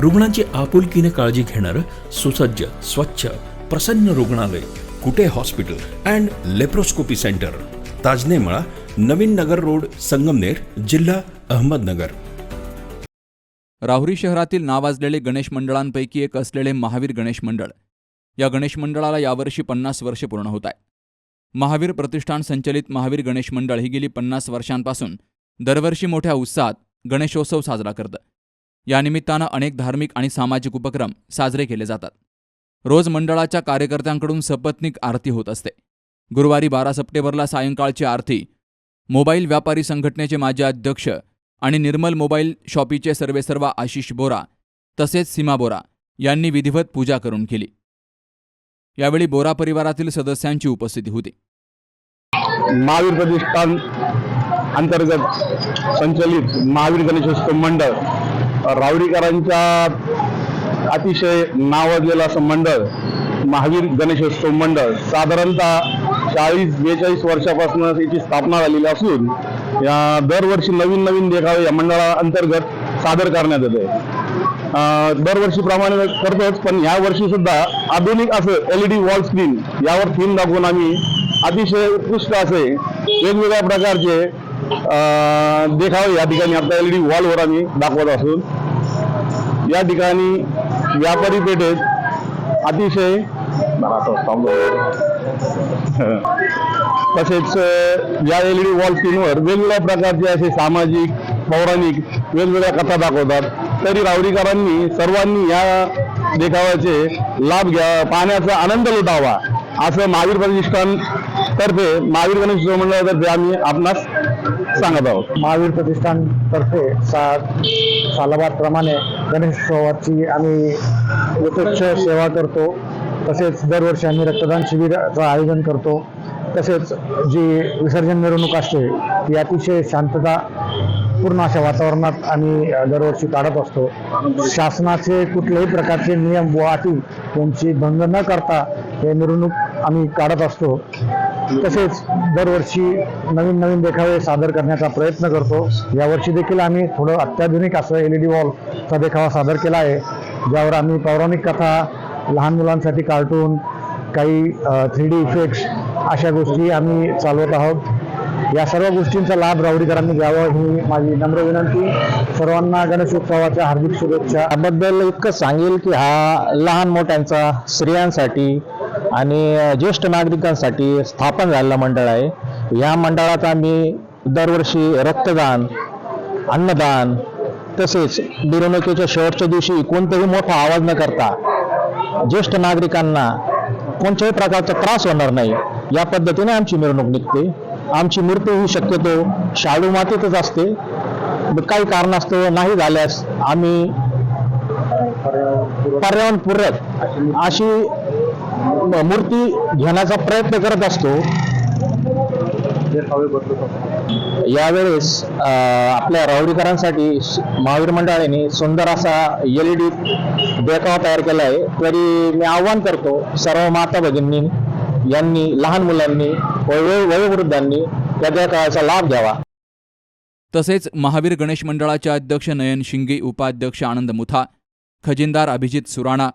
रुग्णांची आपुलकीने काळजी घेणारं सुसज्ज स्वच्छ प्रसन्न रुग्णालय Kute hospital and laparoscopy centre. Tajnemala Navin Nagar road Sangamner जिल्हा अहमदनगर. राहुरी शहरातील नावाजलेले गणेश मंडळांपैकी एक असलेले महावीर गणेश मंडळ. या गणेश मंडळाला यावर्षी पन्नास वर्ष पूर्ण होत आहे. महावीर प्रतिष्ठान संचलित महावीर गणेश मंडळ ही गेली पन्नास वर्षांपासून दरवर्षी मोठ्या उत्साहात गणेशोत्सव साजरा करतं. या निमित्तानं अनेक धार्मिक आणि सामाजिक उपक्रम साजरे केले जातात. रोज मंडळाच्या कार्यकर्त्यांकडून सपत्निक आरती होत असते. गुरुवारी बारा सप्टेंबरला सायंकाळची आरती मोबाईल व्यापारी संघटनेचे माजी अध्यक्ष आणि निर्मल मोबाईल शॉपीचे सर्वेसर्वा आशिष बोरा तसेच सीमा बोरा यांनी विधिवत पूजा करून केली. यावेळी बोरा परिवारातील सदस्यांची उपस्थिती होती. महावीर प्रतिष्ठान अंतर्गत संचलित महावीर गणेशोत्सव मंडळ रावरीकरांच्या अतिशय नावाजलेलं असं मंडळ महावीर गणेशोत्सव मंडळ साधारणतः चाळीस बेचाळीस वर्षापासून याची स्थापना झालेली असून या दरवर्षी नवीन नवीन देखावे या मंडळाअंतर्गत सादर करण्यात येते. अं, दरवर्षीप्रमाणे करतोच पण या वर्षी सुद्धा आधुनिक असं L E D wall screen यावर थीम दाखवून आम्ही अतिशय उत्कृष्ट असे वेगवेगळ्या प्रकारचे देखावे या ठिकाणी आता एल ई डी वॉलवर आम्ही दाखवत असून या ठिकाणी व्यापारी पेठेत अतिशय तसेच या एल ई डी वॉल स्क्रीनवर वेगवेगळ्या प्रकारचे असे सामाजिक पौराणिक वेगवेगळ्या कथा दाखवतात. तरी रावरीकरांनी सर्वांनी या देखाव्याचे लाभ घ्या पाहण्याचा आनंद लुटावा असं महावीर प्रतिष्ठान तर्फे महावीर गणेश उत्सव मंडळातर्फे आम्ही आपणास सांगत आहोत. महावीर प्रतिष्ठानतर्फे सा सालाबादप्रमाणे गणेशोत्सवाची आम्ही यथोच्छ सेवा करतो. तसेच दरवर्षी आम्ही रक्तदान शिबिराचं आयोजन करतो. तसेच जी विसर्जन मिरवणूक असते ती अतिशय शांतता पूर्ण अशा वातावरणात आम्ही दरवर्षी काढत असतो. शासनाचे कुठल्याही प्रकारचे नियम व अटी यांची भंग न करता हे मिरवणूक आम्ही काढत असतो. तसेच दरवर्षी नवीन नवीन देखावे सादर करण्याचा प्रयत्न करतो. यावर्षी देखील आम्ही थोडं अत्याधुनिक असं एल ई डी वॉलचा देखावा सादर केला आहे ज्यावर आम्ही पौराणिक कथा लहान मुलांसाठी कार्टून काही थ्री डी इफेक्ट्स अशा गोष्टी आम्ही चालवत आहोत. या सर्व गोष्टींचा लाभ रावडीकरांनी घ्यावा ही माझी नम्र विनंती. सर्वांना गणेशोत्सवाच्या हार्दिक शुभेच्छा. याबद्दल इतकं सांगेल की हा लहान मोठ्यांचा स्त्रियांसाठी आणि ज्येष्ठ नागरिकांसाठी स्थापन झालेलं मंडळ आहे. या मंडळात आम्ही दरवर्षी रक्तदान अन्नदान तसेच मिरवणुकीच्या शेवटच्या दिवशी कोणताही मोठा आवाज न करता ज्येष्ठ नागरिकांना कोणत्याही प्रकारचा त्रास होणार नाही. या पद्धतीने आमची मिरवणूक निघते. आमची मूर्ती ही शक्यतो शाडू मातीतच असते. काही कारणास्तव नाही झाल्यास आम्ही पर्यावरणपूरक अशी मूर्ती घेण्याचा प्रयत्न करत असतो. यावेळेस आपल्या राहुरीकरांसाठी महावीर मंडळाने सुंदर असा एल ई डी देखावा तयार केला आहे. तरी मी आव्हान करतो सर्व माता भगिनी यांनी लहान मुलांनी वयोवृद्धांनी त्या देखाव्याचा लाभ घ्यावा. तसेच महावीर गणेश मंडळाचे अध्यक्ष नयन शिंगे उपाध्यक्ष आनंद मुथा खजिनदार अभिजित सुराणा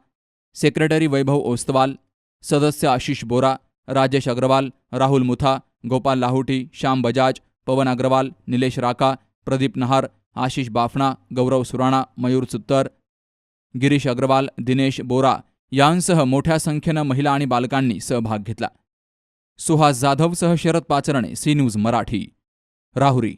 सेक्रेटरी वैभव ओस्तवाल सदस्य आशिष बोरा राजेश अग्रवाल राहुल मुथा गोपाल लाहोटी श्याम बजाज पवन अग्रवाल निलेश राका प्रदीप नहार आशिष बाफणा गौरव सुराणा मयूर सुत्तर गिरीश अग्रवाल दिनेश बोरा यांसह मोठ्या संख्येनं महिला आणि बालकांनी सहभाग घेतला. सुहास जाधवसह शरद पाचरणे सी न्यूज मराठी. राहुरी